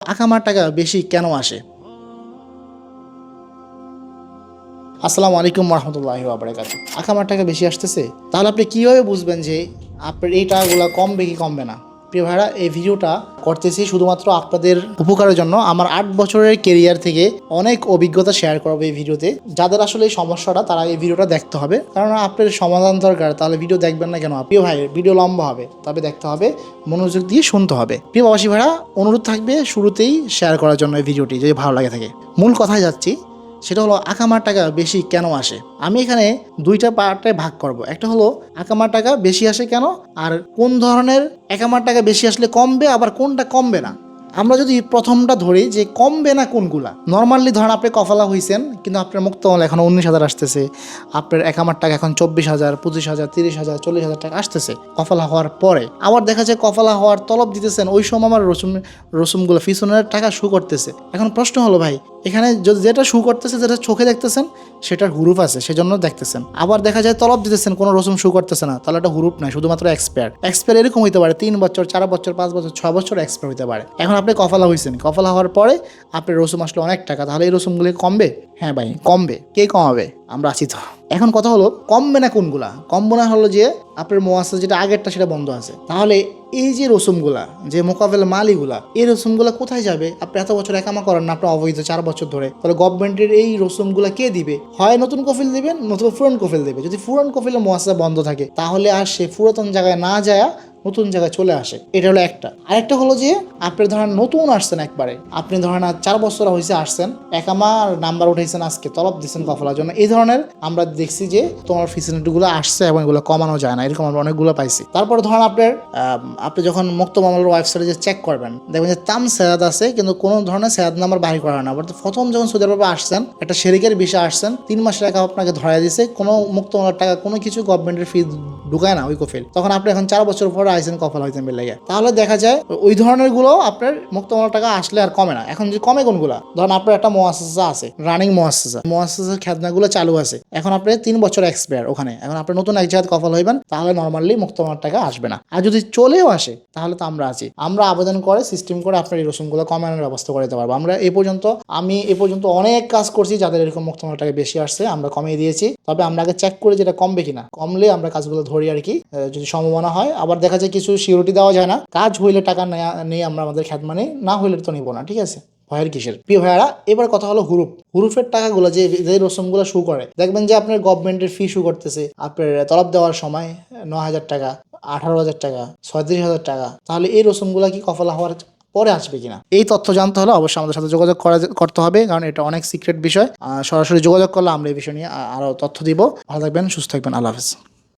আকামার টাকা বেশি কেন আসে? আসসালামু আলাইকুম রহমতুল্লাহ কাছে আকামার টাকা বেশি আসতেছে? তাহলে আপনি কীভাবে বুঝবেন যে আপনার এই টাকাগুলো কমবে কি কমবে না? প্রিয় ভাইরা, এই ভিডিওটা করতেছি শুধুমাত্র আপনাদের উপকারের জন্য। আমার আট বছরের কেরিয়ার থেকে অনেক অভিজ্ঞতা শেয়ার করব এই ভিডিওতে। যাদের আসলে এই সমস্যাটা, তারা এই ভিডিওটা দেখতে হবে। কারণ আপনার সমাধান দরকার, তাহলে ভিডিও দেখবেন না কেন? প্রিয় ভাই, ভিডিও লম্বা হবে, তবে দেখতে হবে, মনোযোগ দিয়ে শুনতে হবে। প্রিয় প্রবাসী ভাইরা, অনুরোধ থাকবে শুরুতেই শেয়ার করার জন্য এই ভিডিওটি, যদি ভালো লাগে থাকে। মূল কথায় যাচ্ছি সেটা হলো আকামার টাকা বেশি কেন আসে? আমি এখানে দুইটা পার্টে ভাগ করব। একটা হলো আকামার টাকা বেশি আসে কেন? আর কোন ধরনের একামার টাকা বেশি আসলে কমবে, আবার কোনটা কমবে না? আমরা যদি প্রথমটা ধরি যে কমবে না কোনগুলা? নর্মালি ধরেন আপনি কফালা হয়েছেন কিন্তু আপনার মুক্ত মুক্তমাল এখন উনিশ হাজার আসতেছে। আপনার একামার টাকা এখন চব্বিশ হাজার, পঁচিশ হাজার, তিরিশ হাজার, চল্লিশ হাজার টাকা আসতেছে কফালা হওয়ার পরে। আবার দেখা যায় কফালা হওয়ার তলব দিতেছেন, ওই সময় আমার রসুম রসুমগুলো ফিসনের টাকা শু করতেছে। এখন প্রশ্ন হলো ভাই, এখানে যদি যেটা শু করতেছে, যেটা চোখে দেখতেছেন, সেটার হুরুপ আছে, সেজন্য দেখতেছেন। আবার দেখা যায় তলব দিতেছেন, কোনো রসুম শু করতেছে না, তাহলে এটা হুরুপ নাই শুধুমাত্র এক্সপায়ার এক্সপায়ার এরকম হইতে পারে, তিন বছর, চার বছর, পাঁচ বছর, ছয় বছর এক্সপায়ার হইতে পারে। এখন আপনি কফালা হয়েছেন কফালা হওয়ার পরে আপনার রসুম আসলে অনেক টাকা, তাহলে এই রসুমগুলি কমবে? হ্যাঁ ভাই, কমবে। কে কমাবে? আমরা আছি তো। এখন কথা হলো, কমবে না কোনগুলা? কমবে না হলো যে আপনার মোয়াসা যেটা আগেরটা সেটা বন্ধ আছে। তাহলে এই যে রসুমগুলা যে মোকাবেলা মালিগুলা, এই রসুমগুলা কোথায় যাবে? আপনি এত বছর একামা করেন না আপনার অবৈধ চার বছর ধরে। তাহলে গভর্নমেন্টের এই রসুমগুলা কে দিবে? হয় নতুন কফিল দিবেন, নতুবা ফুরন কফিল দেবে। যদি ফুরন কফিলে মোয়াসা বন্ধ থাকে, তাহলে আর সে পুরাতন জায়গায় না যায় নতুন জায়গায় চলে আসে। এটা হলো একটা। আরেকটা হলো যে, আপনি ধরেন নতুন আসছেন একবারে। আপনি ধরেন আর চার বছর হয়েছে আসছেন একামা নাম্বার উঠেছেন আজকে, তলব দিচ্ছেন কফলার জন্য। এই ধরনের আমরা দেখছি যে, তোমার ফেসিলিটিগুলো আসছে এবং এগুলো কমানো যায় না। এরকম আমরা অনেকগুলো পাইছি। তারপরে ধরেন আপনার আপনি যখন মুক্ত মামলার ওয়েবসাইটে যে চেক করবেন, দেখবেন যে তাম সেয়াদ আছে, কিন্তু কোনো ধরনের সেয়াদ নাম্বার বাহির করা হয় না। বাট প্রথম যখন সৌদি আরবে আসছেন, একটা শেরিকের বিষয়ে আসছেন, তিন মাসের টাকা আপনাকে ধরাই দিছে, কোনো মুক্ত মামলার টাকা কোনো কিছু গভর্নমেন্টের ফি ঢুকায় না ওই কফিল। তখন আপনি এখন চার বছর পরে আইসেন কফল হইতেন বেলে তাহলে দেখা যায়, ওই ধরনেরগুলো আপনার মুক্ত মামলার টাকা আসলে আর কমে না। এখন যে কমে কোনগুলা? ধরেন আপনার একটা মোয়াসা আছে রানিং মোয়াসা মোয়াসা খেদনাগুলো চালু আছে। এখন আপনি তিন বছর এক্সপায়ার ওখানে। এখন আপনি নতুন এক জায়গায় কফল হইবেন, তাহলে নর্মালি মুক্ত মামলার টাকা আসবে না। আর যদি চলেও আসে, তাহলে তো আমরা আছি। আমরা আবেদন করে সিস্টেম করে আপনার এই রসুমগুলো কমানোর ব্যবস্থা করে দিতে পারব। আমরা এই পর্যন্ত, আমি এ পর্যন্ত অনেক কাজ করছি যাদের এরকম মুক্ত মামলার টাকা বেশি আসছে, আমরা কমিয়ে দিয়েছি। তবে আমরা আগে চেক করে যেটা কমবে কিনা। কমলে আমরা কাজগুলো ধরি আর কি যদি সম্ভাবনা হয়। আবার দেখা যায় কিছু সিউরিটি দেওয়া যায় না। কাজ হইলে টাকা নেয়া আমরা আমাদের খ্যাত মানে না হইলে তো নিবো না, ঠিক আছে? ভয়ের কিসের? প্রিয় ভাইয়ারা, এবার কথা হলো হুরুপ হুরুফের টাকাগুলো যে যে রসুমগুলো শু করে, দেখবেন যে আপনার গভর্নমেন্টের ফি শু করতেছে। আপনার তলব দেওয়ার সময় ন হাজার টাকা, আঠারো হাজার টাকা, ছয়ত্রিশ হাজার টাকা। তাহলে এই রসুমগুলো কি কফলা হওয়ার পরে আসবে কিনা? এই তথ্য জানতে হলে অবশ্যই আমাদের সাথে যোগাযোগ করা করতে হবে, কারণ এটা অনেক সিক্রেট বিষয়। সরাসরি যোগাযোগ করলে আমরা এই বিষয় নিয়ে আ- আরও তথ্য দিব। ভালো থাকবেন, সুস্থ থাকবেন, আল্লাহ হাফেজ।